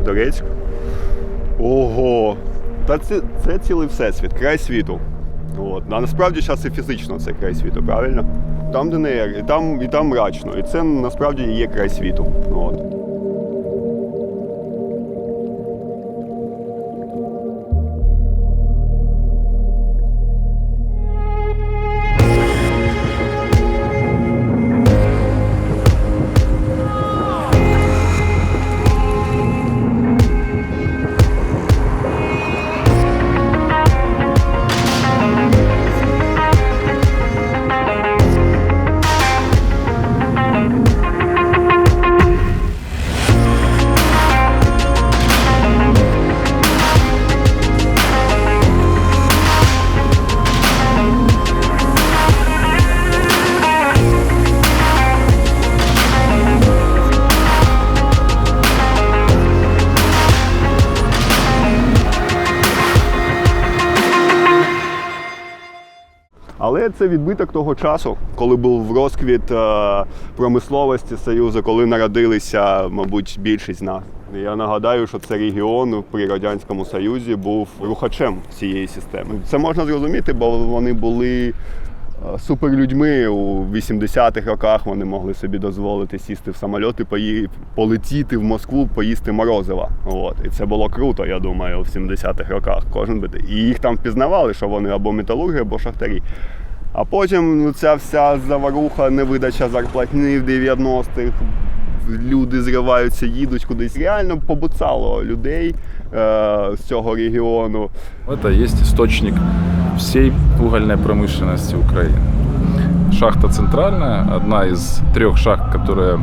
Турецьк. Ого! Та це, це цілий всесвіт, край світу. От. А насправді зараз і фізично це край світу, правильно? Там ДНР, і там, і там мрачно. І це насправді є край світу. От. Але це відбиток того часу, коли був розквіт е, промисловості Союзу, коли народилися, мабуть, більшість з нас. Я нагадаю, що це регіон при Радянському Союзі був рухачем цієї системи. Це можна зрозуміти, бо вони були е, суперлюдьми у 80-х роках. Вони могли собі дозволити сісти в самоліт і пої... полетіти в Москву, поїсти морозива. От. І це було круто, я думаю, в 70-х роках. Кожен би і їх там впізнавали, що вони або металурги, або шахтарі. А потім ну, ця вся заваруха, невидача зарплатні в 90-х, люди зриваються, їдуть кудись. Реально побуцало людей е, з цього регіону. Это есть источник всей угольной промышленности Украины. Шахта Центральная, одна из трех шахт, которая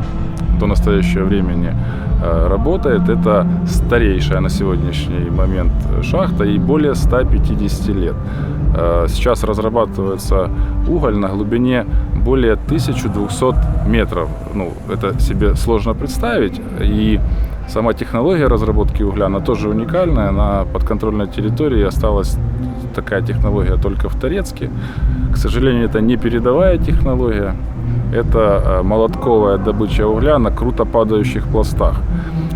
до настоящего времени э, работает, это старейшая на сегодняшний момент шахта и более 150 лет. Э, Сейчас разрабатывается уголь на глубине более 1200 метров. Ну, это себе сложно представить. И сама технология разработки угля, она тоже уникальная. На подконтрольной территории осталась такая технология только в Торецке. К сожалению, это не передовая технология. Это э, молотковая добыча угля на круто падающих пластах.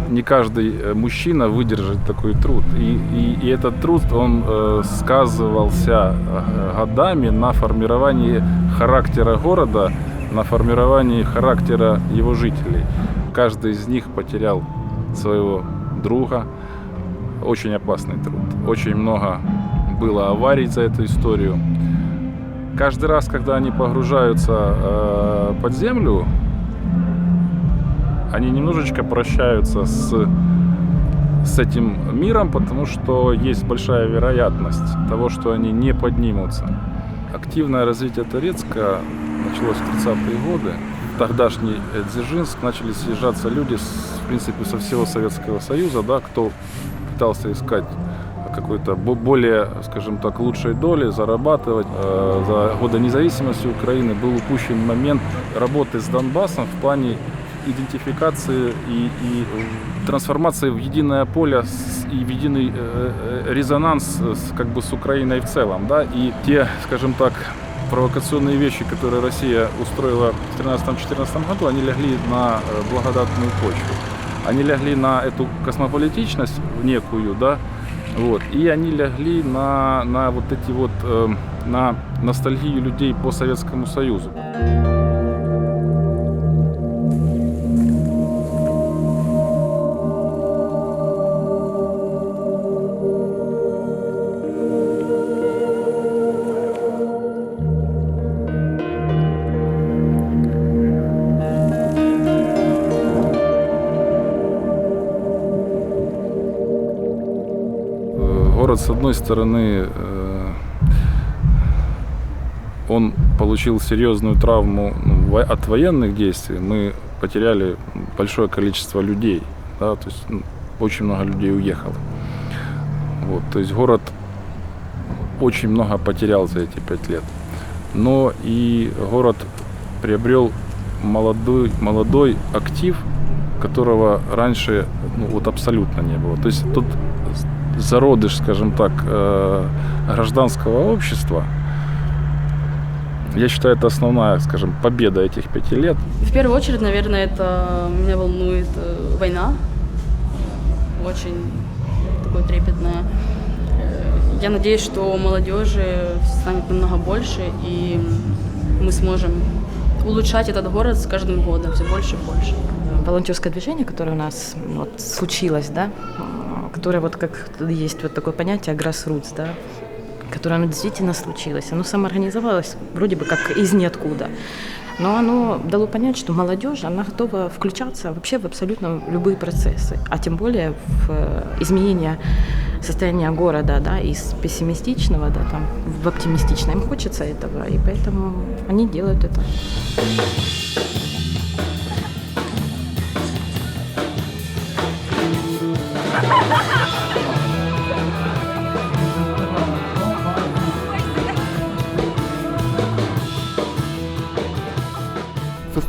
Не каждый э, мужчина выдержит такой труд. И, и, и этот труд, он э, сказывался э, годами на формировании характера города, на формировании характера его жителей. Каждый из них потерял своего друга. Очень опасный труд. Очень много было аварий за эту историю. Каждый раз, когда они погружаются э, под землю, они немножечко прощаются с, с этим миром, потому что есть большая вероятность того, что они не поднимутся. Активное развитие Турецка началось в 30-е годы. В тогдашний Дзержинск начали съезжаться люди, с, в принципе, со всего Советского Союза, да, кто пытался искать какой-то бо- более, скажем так, лучшей доли, зарабатывать. Э, За годы независимости Украины был упущен момент работы с Донбассом в плане идентификации и, и трансформации в единое поле с- и в единый э, э, резонанс с, как бы с Украиной в целом, да, и те, скажем так, провокационные вещи, которые Россия устроила в 2013-2014 году, они легли на э, благодатную почву. Они легли на эту космополитичность некую, да, вот, и они легли на, на вот эти вот, э, на ностальгию людей по Советскому Союзу. Город, с одной стороны, э, он получил серьезную травму от военных действий. Мы потеряли большое количество людей, да, то есть ну, очень много людей уехало. Вот, то есть город очень много потерял за эти пять лет. Но и город приобрел молодой, молодой актив, которого раньше ну, вот абсолютно не было. То есть тут зародыш, скажем так, э, гражданского общества. Я считаю, это основная, скажем, победа этих пяти лет. В первую очередь, наверное, это меня волнует война. очень такое трепетное. Э, Я надеюсь, что молодежи станет намного больше, и мы сможем улучшать этот город с каждым годом все больше и больше. волонтерское движение, которое у нас м, вот, случилось, да, которое вот как есть вот такое понятие grassroots, да, которое оно действительно случилось. Оно самоорганизовалось вроде бы как из ниоткуда. Но оно дало понять, что молодежь, она готова включаться вообще в абсолютно любые процессы, а тем более в э, изменение состояния города, да, из пессимистичного, да, там, в оптимистичное. Им хочется этого, и поэтому они делают это.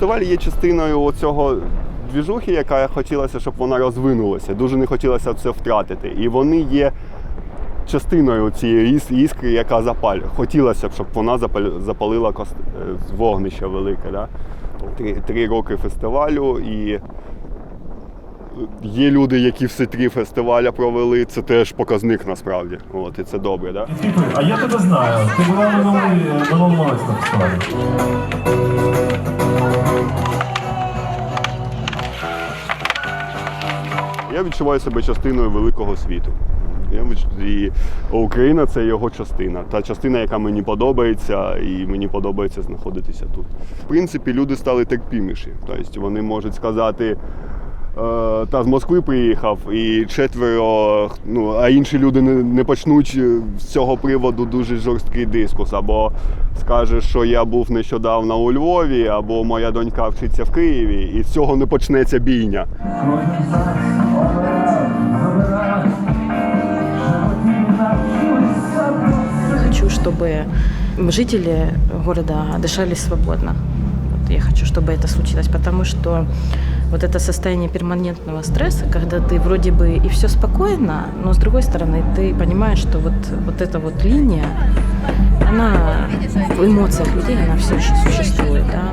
Фестиваль є частиною цього двіжухи, яка хотілося, щоб вона розвинулася. Дуже не хотілося це втратити. І вони є частиною цієї іскри, яка запалює. Хотілося б, щоб вона запалила е, вогнище велике. Да? Три, три роки фестивалю і. Є люди, які всі три фестиваля провели. Це теж показник насправді. От, і це добре, да? Слухай, а я тебе знаю. Ти була минулий минулого на фестивалі. Відчуваю себе частиною великого світу. Я І Україна це його частина. Та частина, яка мені подобається, і мені подобається знаходитися тут. В принципі, люди стали терпіміші. Тобто вони можуть сказати. «Е, Та з Москви приїхав, і четверо, ну а інші люди не, не почнуть е, з цього приводу дуже жорсткий дискус. Або скаже, що я був нещодавно у Львові, або моя донька вчиться в Києві, і з цього не почнеться бійня. Хочу, чтобы жители города дышали свободно. Вот я хочу, чтобы это случилось, потому что вот это состояние перманентного стресса, когда ты вроде бы и все спокойно, но с другой стороны ты понимаешь, что вот, вот эта вот линия, она в эмоциях людей, она все еще существует. Да?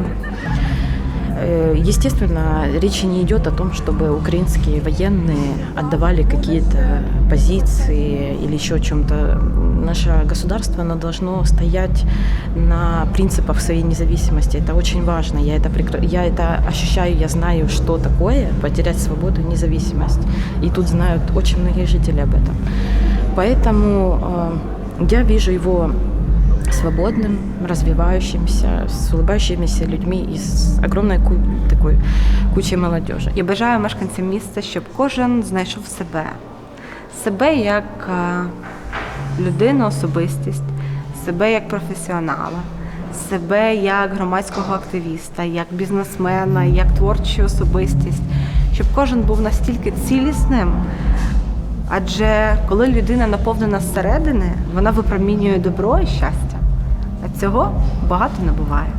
Э, Естественно, речи не идет о том, чтобы украинские военные отдавали какие-то позиции или еще о чем-то. Наше государство, оно должно стоять на принципах своей независимости. Это очень важно. Я это, прекра- я это ощущаю, я знаю, что такое потерять свободу и независимость. И тут знают очень многие жители об этом. Поэтому э, я вижу его свободным, развивающимся, с улыбающимися людьми и с огромной ку- такой кучей молодежи. Я бажаю мешканцям міста, щоб кожен знайшов себе, себе як людину, особистість, себе як професіонала, себе як громадського активіста, як бізнесмена, як творчу особистість, щоб кожен був настільки цілісним. Адже коли людина наповнена зсередини, вона випромінює добро і щастя. А цього багато не буває.